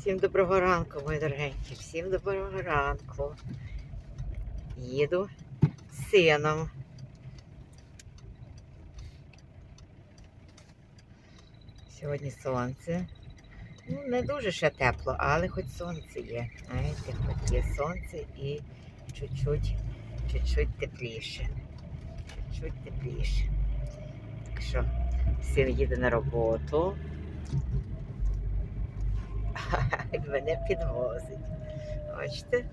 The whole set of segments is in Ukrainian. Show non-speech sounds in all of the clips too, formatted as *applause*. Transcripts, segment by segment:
Всім доброго ранку, мої дорогенькі. Всім доброго ранку. Їду з сином. Сьогодні сонце. Ну, не дуже ще тепло, але хоч сонце є. Знаєте, хоч є сонце і чуть-чуть, тепліше. Чуть-чуть тепліше. Так що син їде на роботу. *laughs* мене підвозить. Бачите?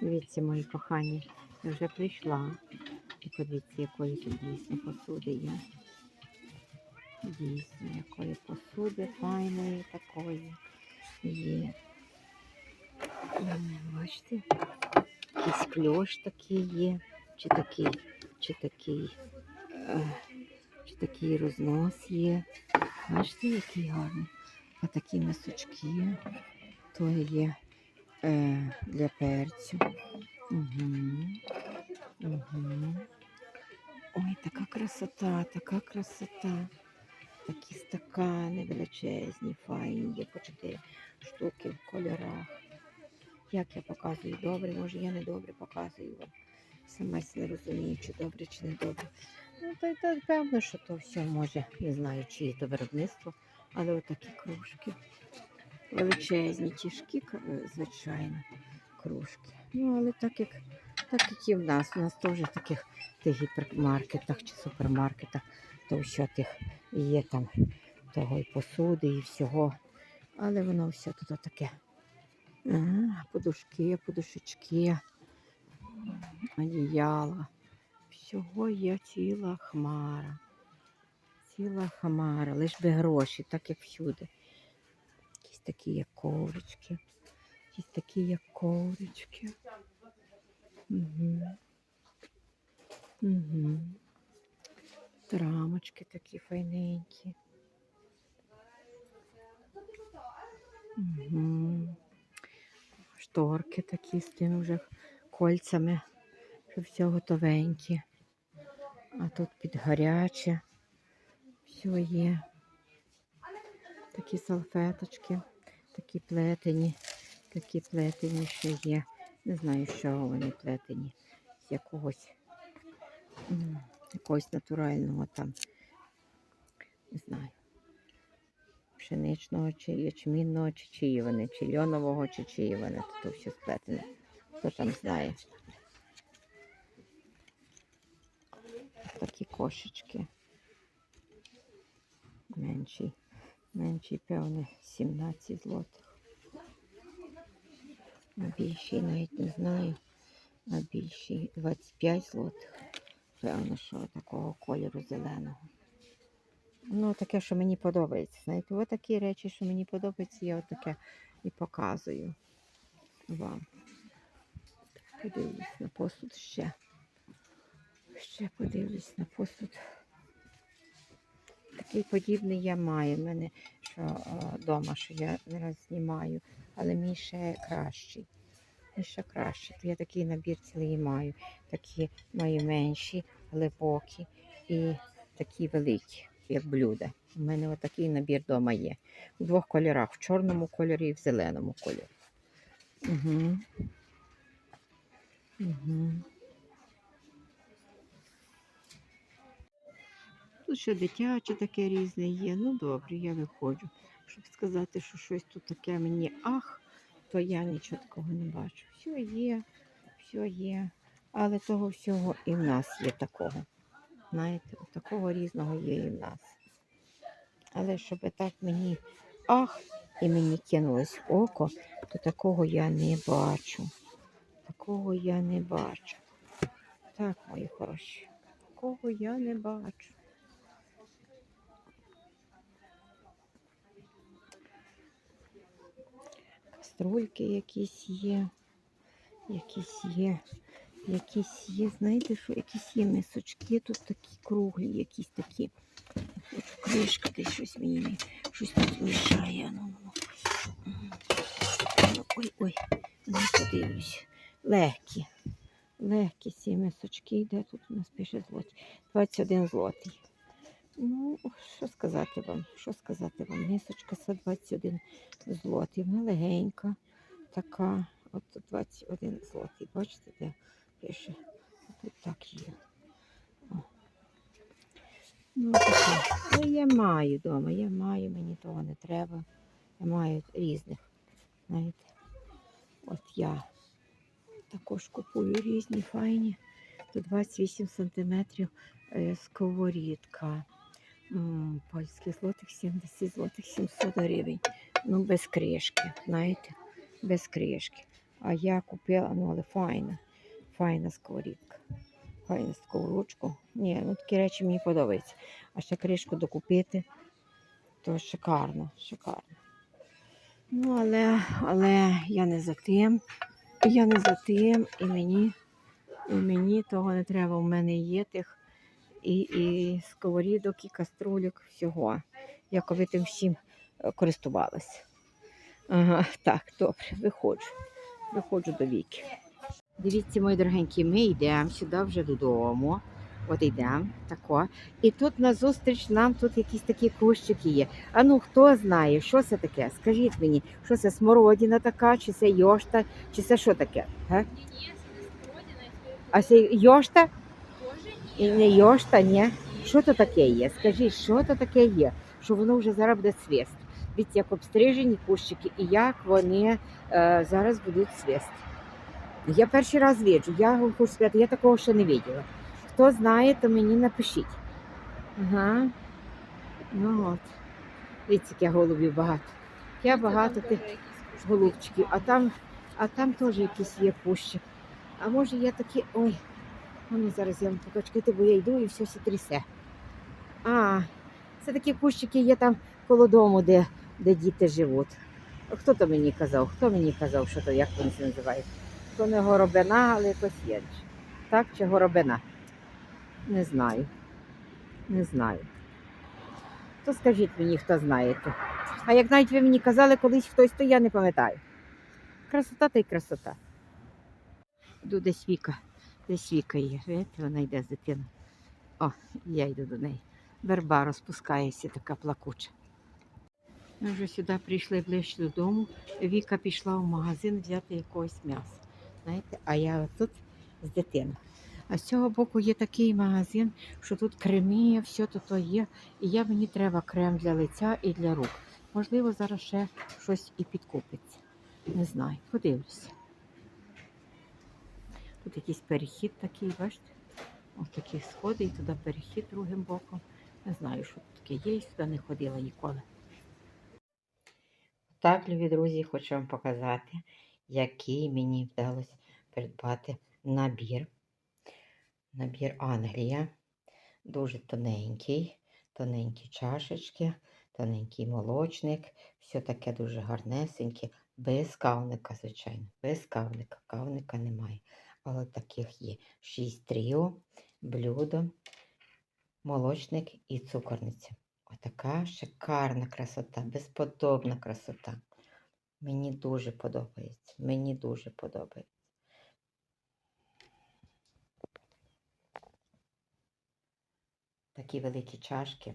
Дивіться, мої кохані, вже прийшла. І подивіться, якої тут дійсно посуди є. Дійсно, якої посуди файної такої є. Бачите, якийсь кльош такий є, чи такий, чи такий, е, чи такий рознос є. Бачите, який гарний. А такі мисочки, то є е, для перцю. Угу. Угу. Ой, така красота, така красота. Такі стакани величезні, файні, є по чотири штуки в кольорах. Як я показую добре, може я не добре показую вам. Сама не розумію, чи добре, чи не добре. Ну, то, то певно, що то все може, не знаю, чиє то виробництво, але отакі кружки. Величезні, тяжкі, звичайно, кружки. Ну, але так як, так як і в нас, у нас теж в таких тих гіпермаркетах чи супермаркетах, то все тих є там того і посуди, і всього. Але воно все тут таке. Ага, подушки, подушечки, одіяла. Всього є ціла хмара. Ціла хмара, лиш би гроші, так як всюди. Якісь такі як коврички. Якісь такі як коврички. Угу. Угу. Рамочки такі файненькі. Угу. Шторки такі з тими вже кольцями, що все готовенькі. А тут під гаряче. Все є. Такі салфеточки, такі плетені, такі плетені ще є. Не знаю, з чого вони плетені. З якогось якогось натурального там, не знаю, пшеничного чи ячмінного, чи чиї вони, чи льонового, чи чиї вони. Тут все сплетене. Хто там знає. Такі кошечки. Менший. Менший, певне, 17 злотих. А навіть не знаю. А більший 25 злотих. Певно, що такого кольору зеленого. Ну, таке, що мені подобається. Знаєте, ось такі речі, що мені подобаються, я отаке і показую вам. Подивлюсь на посуд ще. Ще подивлюсь на посуд. Такий подібний я маю. В мене що вдома, що я не знімаю, але мій ще кращий. Мій ще кращий. То я такий набір цілий маю. Такі маю менші, глибокі і такі великі, як блюда. У мене отакий набір вдома є. У двох кольорах, в чорному кольорі і в зеленому кольорі. Угу. Угу. Тут ще дитяче таке різне є. Ну добре, я виходжу. Щоб сказати, що щось тут таке мені ах, то я нічого такого не бачу. Все є, все є. Але того всього і в нас є такого. Знаєте, такого різного є і в нас. Але щоб так мені ах, і мені кинулось око, то такого я не бачу. Такого я не бачу. Так, мої хороші, такого я не бачу. Каструльки якісь є, якісь є, Якісь є, знаєте, що якісь є мисочки, тут такі круглі, якісь такі. Хочу кришка, десь щось мені щось тут мішає. Ну, ну, ну. Ну, Ой, ой, не подивлюсь. Легкі. Легкі ці мисочки. Де тут у нас пише злоті? 21 злотий. Ну, що сказати вам? Що сказати вам? Мисочка це 21 злотий. Вона легенька, така. От 21 злотий. Бачите, де пише? Тут так є. Ну, таке. Ну, я маю вдома, я маю, мені того не треба. Я маю різних. Знаєте, от я також купую різні файні. Тут 28 сантиметрів е, сковорідка. Польських злотих 70 злотих 700 гривень. Ну, без кришки, знаєте, без кришки. А я купила, ну, але файна, файна сковорідка. Файна сковорочку. Ні, ну такі речі мені подобаються. А ще кришку докупити, то шикарно, шикарно. Ну, але, але я не за тим. Я не за тим, і мені, і мені того не треба. У мене є тих і, і сковорідок, і каструлюк, всього. Я коли тим всім е, користувалася. Ага, так, добре, виходжу. Виходжу до віки. Дивіться, мої дорогенькі, ми йдемо сюди вже додому. От йдемо, тако. І тут назустріч нам тут якісь такі кущики є. А ну хто знає, що це таке? Скажіть мені, що це смородина така, чи це йошта, чи це що таке? Га? А це йошта? І не йошта, ні. Що то таке є? Скажіть, що то таке є? Що воно вже зараз буде цвіст. Дивіться, як обстрижені кущики і як вони е, зараз будуть цвісти. Я перший раз бачу, я хочу сказати, я такого ще не бачила. Хто знає, то мені напишіть. Ага. Ну от. Дивіться, як голубів багато. Я багато тих голубчиків, а там, а там теж якийсь є кущик. А може я такі. Ой, ну зараз я вам покачкати, бо я йду і все сі трясе. А, це такі кущики є там коло дому, де, де діти живуть. Хто то мені казав? Хто мені казав, що то як вони це називають? То не горобина, але якось є. Так чи горобина? Не знаю. Не знаю. То скажіть мені, хто знаєте. А як навіть ви мені казали колись хтось, то я не пам'ятаю. Красота та й красота. Йду десь Віка. Десь Віка є. Видите, вона йде з дитиною. О, я йду до неї. Верба розпускається, така плакуча. Ми вже сюди прийшли ближче додому. Віка пішла в магазин взяти якогось м'яса. Знаєте, а я тут з дитиною. А з цього боку є такий магазин, що тут креми, все тут є. І я мені треба крем для лиця і для рук. Можливо, зараз ще щось і підкупиться. Не знаю, подивлюся. Тут якийсь перехід такий, бачите? Ось такі сходи і туди перехід другим боком. Не знаю, що тут таке є, я сюди не ходила ніколи. Так, любі друзі, хочу вам показати, який мені вдалося придбати набір. Набір Англія. Дуже тоненький, тоненькі чашечки, тоненький молочник. Все таке дуже гарнесеньке, без кавника, звичайно, без кавника. Кавника немає. Але таких є 6 тріо, блюдо, молочник і цукорниця. Отака шикарна красота, безподобна красота. Мені дуже подобається. Мені дуже подобається. Такі великі чашки,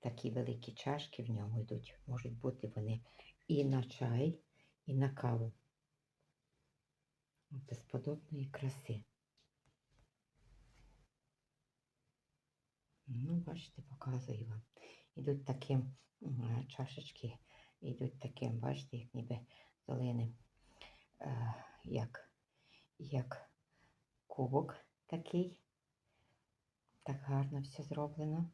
такі великі чашки в ньому йдуть. Можуть бути вони і на чай, і на каву. Безподобної краси. Ну, бачите, показую вам. Ідуть таким чашечки, ідуть таким, бачите, як ніби зеленим, е, як, як кубок такий. Так гарно все зроблено.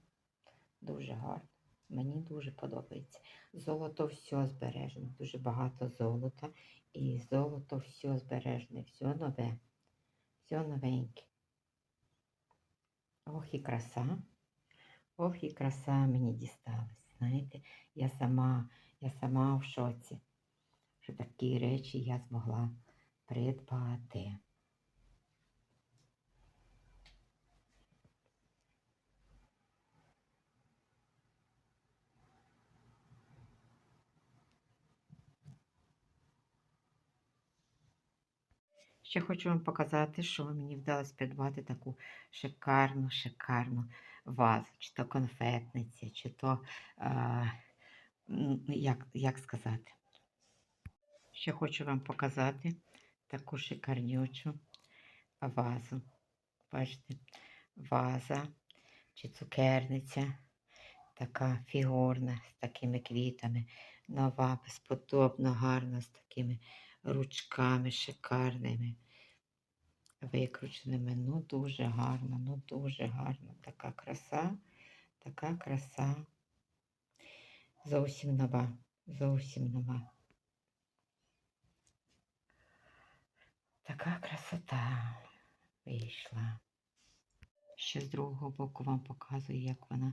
Дуже гарно. Мені дуже подобається. Золото все збережено, дуже багато золота. І золото все збережене, все нове, все новеньке. Ох і краса. Ох, і краса мені дісталась. Знаєте, я сама, я сама в шоці, що такі речі я змогла придбати. Ще хочу вам показати, що мені вдалося придбати таку шикарну, шикарну вазу, чи то конфетниця, чи то, а, як, як сказати. Ще хочу вам показати таку шикарнючу вазу. Бачите, ваза чи цукерниця, така фігурна, з такими квітами, нова, безподобно гарна, з такими ручками шикарними, викрученими. Ну, дуже гарно, ну дуже гарно. Така краса, така краса. Зовсім нова, зовсім нова. Така красота вийшла. Ще з другого боку вам показую, як вона,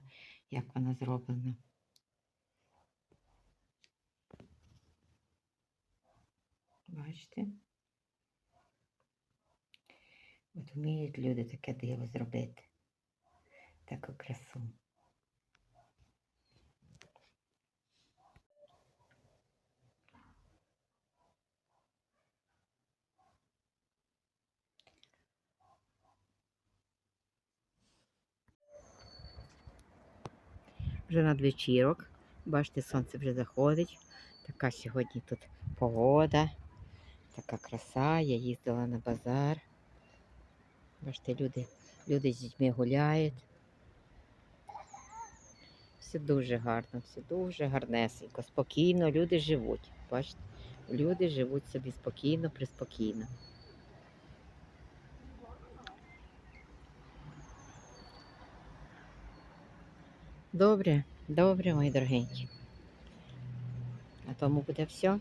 як вона зроблена. Бачите? От вміють люди таке диво зробити. Таку красу. Вже надвечірок. Бачите, сонце вже заходить. Така сьогодні тут погода. Така краса. Я їздила на базар. Бачите, люди, люди з дітьми гуляють. Все дуже гарно, все дуже гарнесенько. Спокійно люди живуть. Бачите, люди живуть собі спокійно, приспокійно. Добре, добре, мої дорогенькі. На тому буде все.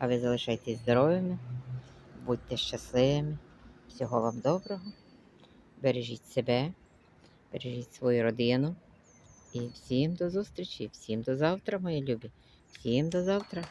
А ви залишайтесь здоровими, будьте щасливими. Всього вам доброго. Бережіть себе, бережіть свою родину. І всім до зустрічі, всім до завтра, мої любі. Всім до завтра.